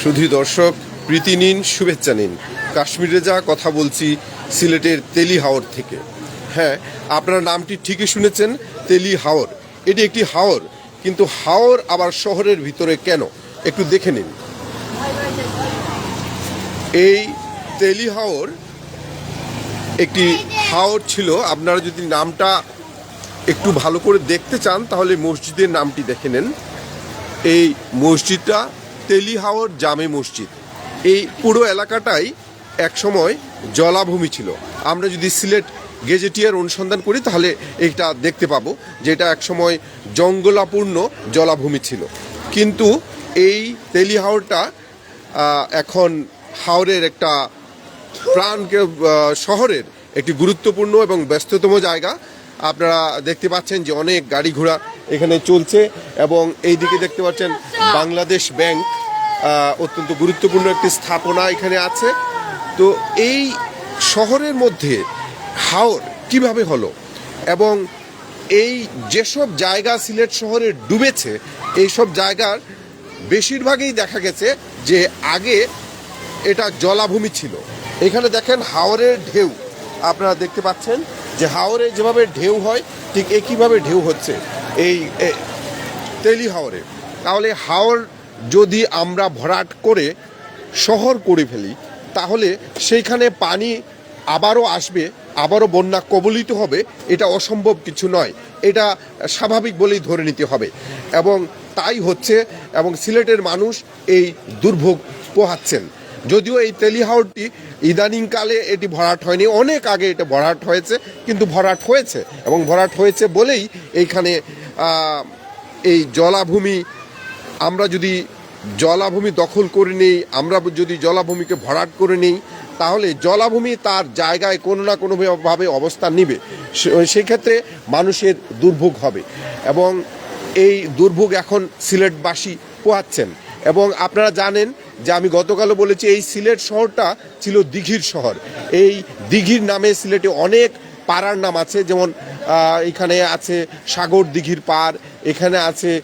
শুধু দর্শক, প্রীতি নিন, শুভেচ্ছা নিন। কাশ্মীরে যা কথা বলছি সিলেটের তেলি হাওর থেকে। হ্যাঁ আপনারা নামটি ঠিকই শুনেছেন তেলি হাওর এটি একটি হাওর, কিন্তু হাওর আবার শহরের ভিতরে কেন? একটু দেখে নিন। এই তেলি হাওর একটি হাওর ছিল। আপনারা যদি নামটা একটু ভালো করে দেখতে চান, তাহলে মসজিদের নামটি দেখে নেন। এই মসজিদটা তেলিহাওর জামে মসজিদ। এই পুরো এলাকাটাই একসময় জলাভূমি ছিল। আমরা যদি সিলেট গেজেটিয়ার অনুসন্ধান করি, তাহলে এটা দেখতে পাবো যেটা একসময় জঙ্গলাপূর্ণ জলাভূমি ছিল। কিন্তু এই তেলিহাওরটা এখন হাওরের একটা প্রাণ শহরের একটি গুরুত্বপূর্ণ এবং ব্যস্ততম জায়গা। আপনারা দেখতে পাচ্ছেন যে অনেক গাড়ি ঘোড়া এখানে চলছে এবং এই দিকে দেখতে পাচ্ছেন বাংলাদেশ ব্যাংক। অত্যন্ত গুরুত্বপূর্ণ একটি স্থাপনা এখানে আছে। তো এই শহরের মধ্যে হাওর কীভাবে হলো এবং এই যেসব জায়গা সিলেট শহরে ডুবেছে, এইসব জায়গার বেশিরভাগই দেখা গেছে যে আগে এটা জলাভূমি ছিল। এখানে দেখেন হাওরের ঢেউ। আপনারা দেখতে পাচ্ছেন যে হাওরে যেভাবে ঢেউ হয়, ঠিক একইভাবে ঢেউ হচ্ছে এই তেলি হাওরে। তাহলে হাওর যদি আমরা ভরাট করে শহর করে ফেলি, তাহলে সেইখানে পানি আবারও আসবে, আবারও বন্যা কবলিত হবে, এটা অসম্ভব কিছু নয়। এটা স্বাভাবিক বলেই ধরে নিতে হবে। এবং তাই হচ্ছে, এবং সিলেটের মানুষ এই দুর্ভোগ পোহাচ্ছেন। যদিও এই তেলিহাওরটি ইদানিংকালে এটি ভরাট হয়নি, অনেক আগে এটা ভরাট হয়েছে, কিন্তু ভরাট হয়েছে। এবং ভরাট হয়েছে বলেই এইখানে এই জলাভূমি আমরা যদি জলাভূমি দখল করে নেই, আমরা যদি জলাভূমিকে ভরাট করে নেই, তাহলে জলাভূমি তার জায়গায় কোনো না কোনোভাবে অবস্থান নিবে। সে- সেই ক্ষেত্রে মানুষের দুর্ভোগ হবে এবং এই দুর্ভোগ এখন সিলেটবাসী পোহাচ্ছেন। এবং আপনারা জানেন যে আমি গতকালও বলেছি, এই সিলেট শহরটা ছিল দিঘির শহর। এই দিঘির নামে সিলেটে অনেক পাড়ার নাম আছে, যেমন এখানে আছে সাগর দিঘির পার এখানে আছে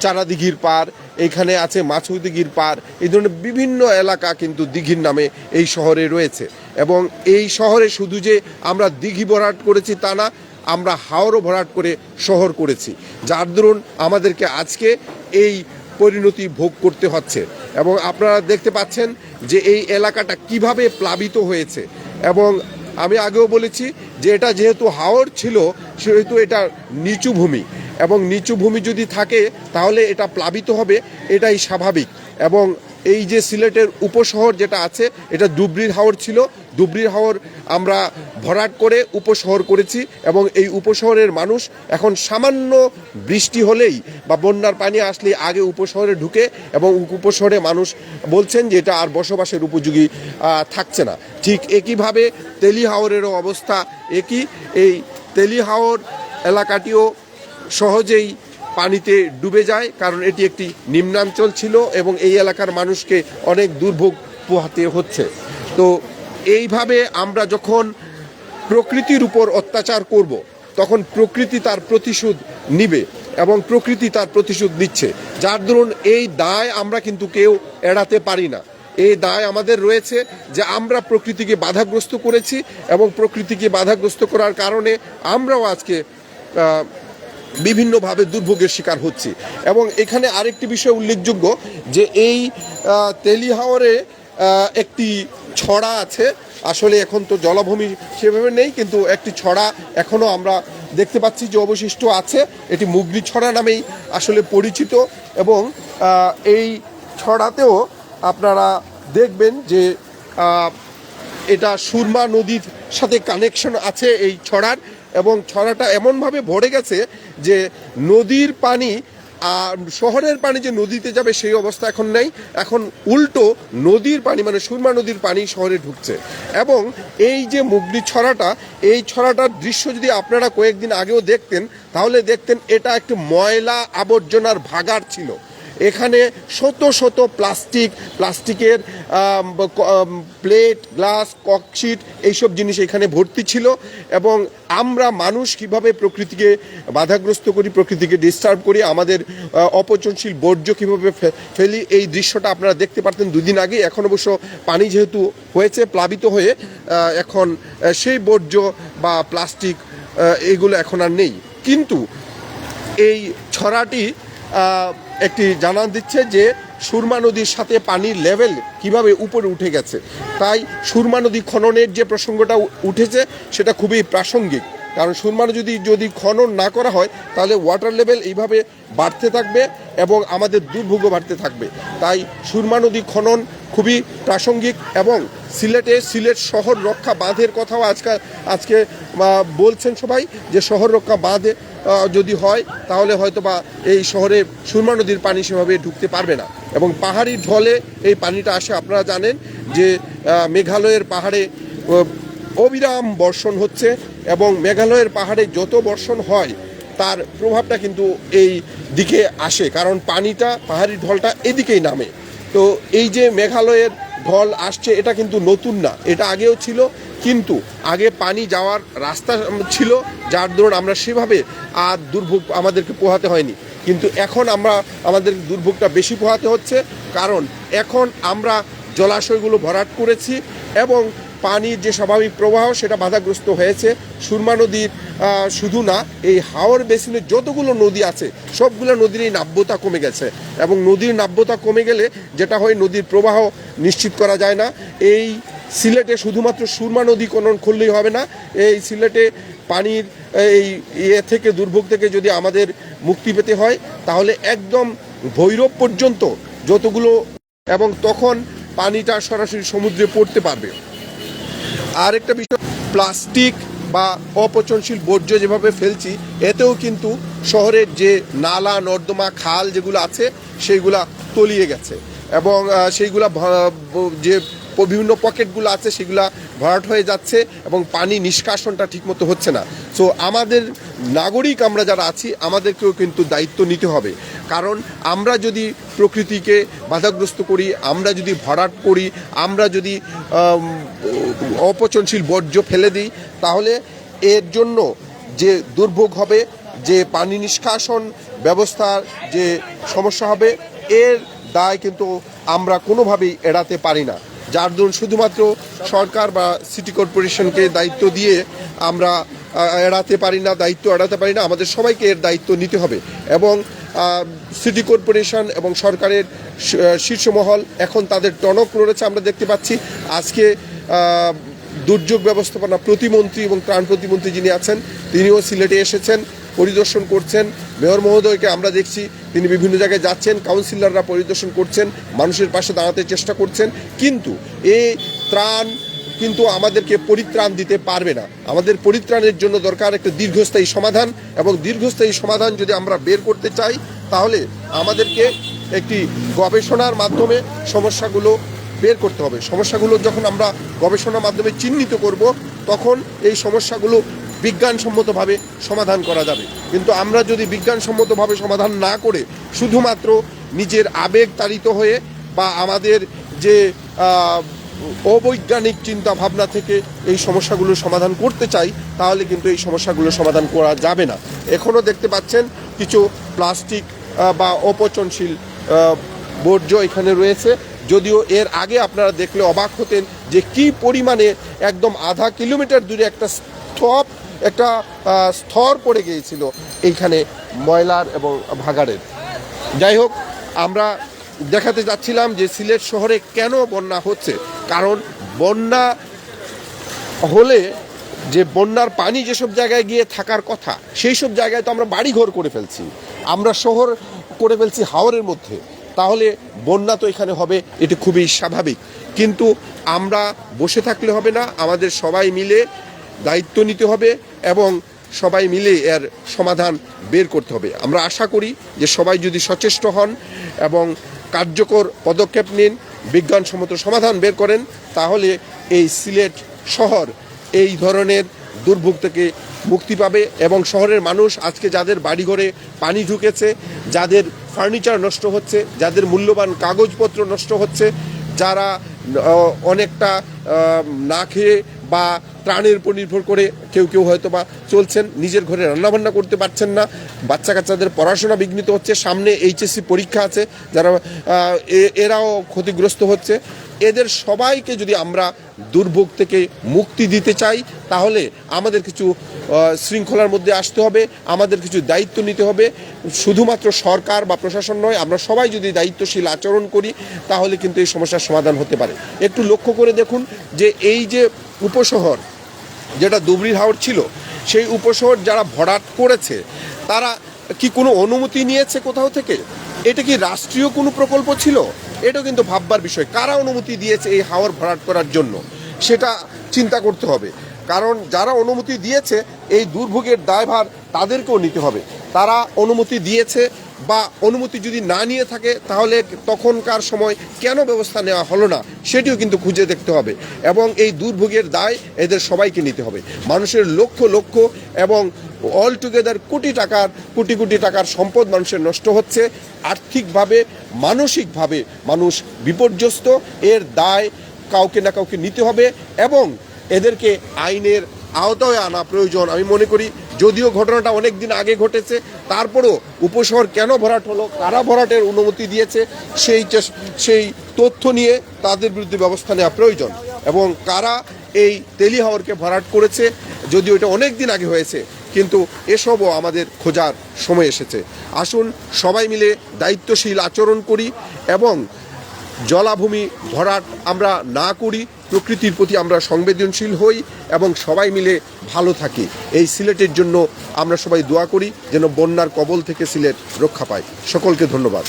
আহ, চারা দিঘির পার এখানে আছে মাছু দিঘির পার এই ধরনের বিভিন্ন এলাকা কিন্তু দিঘির নামে এই শহরে রয়েছে। এবং এই শহরে শুধু যে আমরা দিঘি ভরাট করেছি তা না আমরা হাওরও ভরাট করে শহর করেছি। যার দরুন আমাদেরকে আজকে এই পরিণতি ভোগ করতে হচ্ছে। এবং আপনারা দেখতে পাচ্ছেন যে এই এলাকাটা কীভাবে প্লাবিত হয়েছে। এবং আমি আগেও বলেছি যে এটা যেহেতু হাওর ছিল সেহেতু এটা নিচু ভূমি। এবং নিচু ভূমি যদি থাকে, তাহলে এটা প্লাবিত হবে, এটাই স্বাভাবিক। এবং এই যে সিলেটের উপশহর যেটা আছে, এটা ডুবরির হাওর ছিল। ডুবরির হাওর আমরা ভরাট করে উপশহর করেছি এবং এই উপশহরের মানুষ এখন সামান্য বৃষ্টি হলেই বা বন্যার পানি আসলেই আগে উপশহরে ঢুকে এবং উপশহরে মানুষ বলছেন যে এটা আর বসবাসের উপযোগী থাকছে না। ঠিক একইভাবে তেলি হাওরেরও অবস্থা একই। এই তেলি হাওর এলাকাটিও সহজেই পানিতে ডুবে যায়, কারণ এটি একটি নিম্নাঞ্চল ছিল এবং এই এলাকার মানুষকে অনেক দুর্ভোগ পোহাতে হচ্ছে। তো এইভাবে আমরা যখন প্রকৃতির উপর অত্যাচার করব, তখন প্রকৃতি তার প্রতিশোধ নিবে এবং প্রকৃতি তার প্রতিশোধ নিচ্ছে। যার দরুন এই দায় আমরা কিন্তু কেউ এড়াতে পারি না। এই দায় আমাদের রয়েছে যে আমরা প্রকৃতিকে বাধাগ্রস্ত করেছি এবং প্রকৃতিকে বাধাগ্রস্ত করার কারণে আমরাও আজকে বিভিন্নভাবে দুর্ভোগের শিকার হচ্ছে। এবং এখানে আরেকটি বিষয় উল্লেখযোগ্য যে এই আহ, তেলিহাওরে একটি ছড়া আছে। আসলে এখন তো জলাভূমি সেভাবে নেই কিন্তু একটি ছড়া এখনও আমরা দেখতে পাচ্ছি যে অবশিষ্ট আছে। এটি মুগরি ছড়া নামেই আসলে পরিচিত এবং এই ছড়াতেও আপনারা দেখবেন যে এটা সুরমা নদীর সাথে কানেকশন আছে এই ছড়ার। এবং ছড়াটা এমনভাবে ভরে গেছে যে নদীর পানি আর শহরের পানি যে নদীতে যাবে সেই অবস্থা এখন নেই। এখন উল্টো নদীর পানি মানে সুরমা নদীর পানি শহরে ঢুকছে। এবং এই যে মুগলি ছড়াটা, এই ছড়াটার দৃশ্য যদি আপনারা কয়েকদিন আগেও দেখতেন, তাহলে দেখতেন এটা একটি ময়লা আবর্জনার ভাগার ছিল। এখানে শত শত প্লাস্টিক, প্লাস্টিকের প্লেট, গ্লাস ককশিট এইসব জিনিস এখানে ভর্তি ছিল এবং আমরা মানুষ কীভাবে প্রকৃতিকে বাধাগ্রস্ত করি, প্রকৃতিকে ডিস্টার্ব করি, আমাদের অপচনশীল বর্জ্য কীভাবে ফেলি, এই দৃশ্যটা আপনারা দেখতে পারতেন দুদিন আগে। এখন অবশ্য পানি যেহেতু হয়েছে, প্লাবিত হয়ে এখন সেই বর্জ্য বা প্লাস্টিক এগুলো এখন আর নেই। কিন্তু এই ছড়াটি একটি জানান দিচ্ছে যে সুরমা নদীর সাথে পানির লেভেল কীভাবে উপরে উঠে গেছে। তাই সুরমা নদী খননের যে প্রসঙ্গটা উঠেছে, সেটা খুবই প্রাসঙ্গিক। কারণ সুরমা যদি যদি খনন না করা হয়, তাহলে ওয়াটার লেভেল এইভাবে বাড়তে থাকবে এবং আমাদের দুর্ভোগও বাড়তে থাকবে। তাই সুরমা নদী খনন খুবই প্রাসঙ্গিক এবং সিলেটে সিলেট শহর রক্ষা বাঁধের কথাও আজকাল, আজকে বলছেন সবাই যে শহর রক্ষা বাঁধে যদি হয়, তাহলে হয়তো বা এই শহরে সুরমা নদীর পানি সেভাবে ঢুকতে পারবে না। এবং পাহাড়ি ঢলে এই পানিটা আসে, আপনারা জানেন যে মেঘালয়ের পাহাড়ে অবিরাম বর্ষণ হচ্ছে এবং মেঘালয়ের পাহাড়ে যত বর্ষণ হয়, তার প্রভাবটা কিন্তু এই দিকে আসে। কারণ পানিটা, পাহাড়ি ঢলটা এদিকেই নামে। তো এই যে মেঘালয়ের ঢল আসছে, এটা কিন্তু নতুন না। এটা আগেও ছিল, কিন্তু আগে পানি যাওয়ার রাস্তা ছিল, যার দরুন আমরা সেভাবে আর দুর্ভোগ আমাদেরকে পোহাতে হয়নি। কিন্তু এখন আমরা, আমাদের দুর্ভোগটা বেশি পোহাতে হচ্ছে, কারণ এখন আমরা জলাশয়গুলো ভরাট করেছি এবং পানির যে স্বাভাবিক প্রবাহ, সেটা বাধাগ্রস্ত হয়েছে। সুরমা নদীর শুধু না, এই হাওর বেসিনের যতগুলো নদী আছে, সবগুলো নদীর এই নাব্যতা কমে গেছে। এবং নদীর নাব্যতা কমে গেলে যেটা হয়, নদীর প্রবাহ নিশ্চিত করা যায় না। এই সিলেটে শুধুমাত্র সুরমা নদী খনন খুললেই হবে না। এই সিলেটে পানির এই ইয়ে থেকে, দুর্ভোগ থেকে যদি আমাদের মুক্তি পেতে হয়, তাহলে একদম ভৈরব পর্যন্ত যতগুলো এবং তখন পানিটা সরাসরি সমুদ্রে পড়তে পারবে। আর একটা বিষয়, প্লাস্টিক বা অপচনশীল বর্জ্য যেভাবে ফেলছি, এতেও কিন্তু শহরের যে নালা, নর্দমা, খাল যেগুলো আছে, সেইগুলা তলিয়ে গেছে। এবং সেইগুলা যে বিভিন্ন পকেটগুলো আছে, সেগুলো ভরাট হয়ে যাচ্ছে এবং পানি নিষ্কাশনটা ঠিকমতো হচ্ছে না। সো আমাদের নাগরিক আমরা যারা আছি, আমাদেরকেও কিন্তু দায়িত্ব নিতে হবে। কারণ আমরা যদি প্রকৃতিকে বাধাগ্রস্ত করি, আমরা যদি ভরাট করি, আমরা যদি অপচনশীল বর্জ্য ফেলে দিই, তাহলে এর জন্য যে দুর্ভোগ হবে, যে পানি নিষ্কাশন ব্যবস্থার যে সমস্যা হবে, এর দায় কিন্তু আমরা কোনোভাবেই এড়াতে পারি না। যার দরুন শুধুমাত্র সরকার বা সিটি কর্পোরেশনকে দায়িত্ব দিয়ে আমরা এড়াতে পারি না দায়িত্ব এড়াতে পারি না আমাদের সবাইকে এর দায়িত্ব নিতে হবে। এবং সিটি কর্পোরেশন এবং সরকারের শ- আহ, শীর্ষ মহল এখন তাদের টনক রয়েছে আমরা দেখতে পাচ্ছি। আজকে দুর্যোগ ব্যবস্থাপনা প্রতিমন্ত্রী এবং ত্রাণ প্রতিমন্ত্রী যিনি আছেন তিনিও সিলেটে এসেছেন। পরিদর্শন করছেন। মেয়র মহোদয়কে আমরা দেখছি, তিনি বিভিন্ন জায়গায় যাচ্ছেন, কাউন্সিলররা পরিদর্শন করছেন, মানুষের পাশে দাঁড়াতে চেষ্টা করছেন। কিন্তু এই ত্রাণ কিন্তু আমাদেরকে পরিত্রাণ দিতে পারবে না। আমাদের পরিত্রাণের জন্য দরকার একটা দীর্ঘস্থায়ী সমাধান এবং দীর্ঘস্থায়ী সমাধান যদি আমরা বের করতে চাই, তাহলে আমাদেরকে একটি গবেষণার মাধ্যমে সমস্যাগুলো বের করতে হবে। সমস্যাগুলো যখন আমরা গবেষণার মাধ্যমে চিহ্নিত করব, তখন এই সমস্যাগুলো বিজ্ঞানসম্মতভাবে সমাধান করা যাবে। কিন্তু আমরা যদি বিজ্ঞানসম্মতভাবে সমাধান না করে শুধুমাত্র নিজের আবেগ তাড়িত হয়ে বা আমাদের যে অবৈজ্ঞানিক চিন্তা ভাবনা থেকে এই সমস্যাগুলোর সমাধান করতে চাই, তাহলে কিন্তু এই সমস্যাগুলোর সমাধান করা যাবে না। এখনও দেখতে পাচ্ছেন কিছু প্লাস্টিক বা অপচনশীল বর্জ্য এখানে রয়েছে। যদিও এর আগে আপনারা দেখলে অবাক হতেন যে কি পরিমাণে একদম আধা কিলোমিটার দূরে একটা স্তব একটা স্তর পড়ে গিয়েছিল এইখানে ময়লার এবং ভাগাড়ের। যাই হোক, আমরা দেখাতে যাচ্ছিলাম যে সিলেট শহরে কেন বন্যা হচ্ছে। কারণ বন্যা হলে যে বন্যার পানি যেসব জায়গায় গিয়ে থাকার কথা, সেই সব জায়গায় তো আমরা বাড়িঘর করে ফেলছি। আমরা শহর করে ফেলছি হাওরের মধ্যে। তাহলে বন্যা তো এখানে হবে, এটি খুবই স্বাভাবিক। কিন্তু আমরা বসে থাকলে হবে না, আমাদের সবাই মিলে দায়িত্ব নিতে হবে। এবং সবাই মিলে এর সমাধান বের করতে হবে। আমরা আশা করি যে সবাই যদি সচেষ্ট হন এবং কার্যকর পদক্ষেপ নিন, বিজ্ঞানসম্মত সমাধান বের করেন, তাহলে এই সিলেট শহর এই ধরনের দুর্ভোগ থেকে মুক্তি পাবে এবং শহরের মানুষ আজকে যাদের বাড়িঘরে পানি ঢুকেছে, যাদের ফার্নিচার নষ্ট হচ্ছে, যাদের মূল্যবান কাগজপত্র নষ্ট হচ্ছে, যারা অনেকটা না খেয়ে বা ত্রাণের উপর নির্ভর করে কেউ কেউ হয়তো বা চলছেন, নিজের ঘরে রান্নাবান্না করতে পারছেন না, বাচ্চা কাচ্চাদের পড়াশোনা বিঘ্নিত হচ্ছে, সামনে এইচএসসি পরীক্ষা আছে, যারা এরাও ক্ষতিগ্রস্ত হচ্ছে। এদের সবাইকে যদি আমরা দুর্ভোগ থেকে মুক্তি দিতে চাই, তাহলে আমাদের কিছু শৃঙ্খলার মধ্যে আসতে হবে, আমাদের কিছু দায়িত্ব নিতে হবে। শুধুমাত্র সরকার বা প্রশাসন নয়, আমরা সবাই যদি দায়িত্বশীল আচরণ করি, তাহলে কিন্তু এই সমস্যার সমাধান হতে পারে। একটু লক্ষ্য করে দেখুন যে এই যে উপশহর, যেটা দুবরির হাওর ছিল, সেই উপশহর যারা ভরাট করেছে, তারা কি কোনো অনুমতি নিয়েছে কোথাও থেকে? এটা কি রাষ্ট্রীয় কোনো প্রকল্প ছিল? এটা কিন্তু ভাববার বিষয়। কারা অনুমতি দিয়েছে এই হাওর ভরাট করার জন্য? সেটা চিন্তা করতে হবে। কারণ যারা অনুমতি দিয়েছে, এই দুর্ভোগের দায়ভার তাদেরকেও নিতে হবে। তারা অনুমতি দিয়েছে বা অনুমতি যদি না নিয়ে থাকে, তাহলে তখনকার সময় কেন ব্যবস্থা নেওয়া হলো না, সেটিও কিন্তু খুঁজে দেখতে হবে এবং এই দুর্ভোগের দায় এদের সবাইকে নিতে হবে। মানুষের লক্ষ লক্ষ এবং অল টুগেদার কোটি টাকার, কোটি কোটি টাকার সম্পদ মানুষের নষ্ট হচ্ছে। আর্থিকভাবে, মানসিকভাবে মানুষ বিপর্যস্ত। এর দায় কাউকে না কাউকে নিতে হবে এবং এদেরকে আইনের আওতায় আনা প্রয়োজন। আমি মনে করি, যদিও ঘটনাটা অনেক দিন আগে ঘটেছে, তারপরও উপশহর কেন ভরাট হলো, কারা ভরাটের অনুমতি দিয়েছে, সেই সেই তথ্য নিয়ে তাদের বিরুদ্ধে ব্যবস্থা নেওয়া প্রয়োজন। এবং কারা এই তেলি হাওরকে ভরাট করেছে, যদিও এটা অনেক দিন আগে হয়েছে, কিন্তু এসবও আমাদের খোঁজার সময় এসেছে। আসুন সবাই মিলে দায়িত্বশীল আচরণ করি এবং জলাভূমি ভরাট আমরা না করি, প্রকৃতির প্রতি আমরা সংবেদনশীল হই এবং সবাই মিলে ভালো থাকি। এই সিলেটের জন্য আমরা সবাই দোয়া করি যেন বন্যার কবল থেকে সিলেট রক্ষা পায়। সকলকে ধন্যবাদ।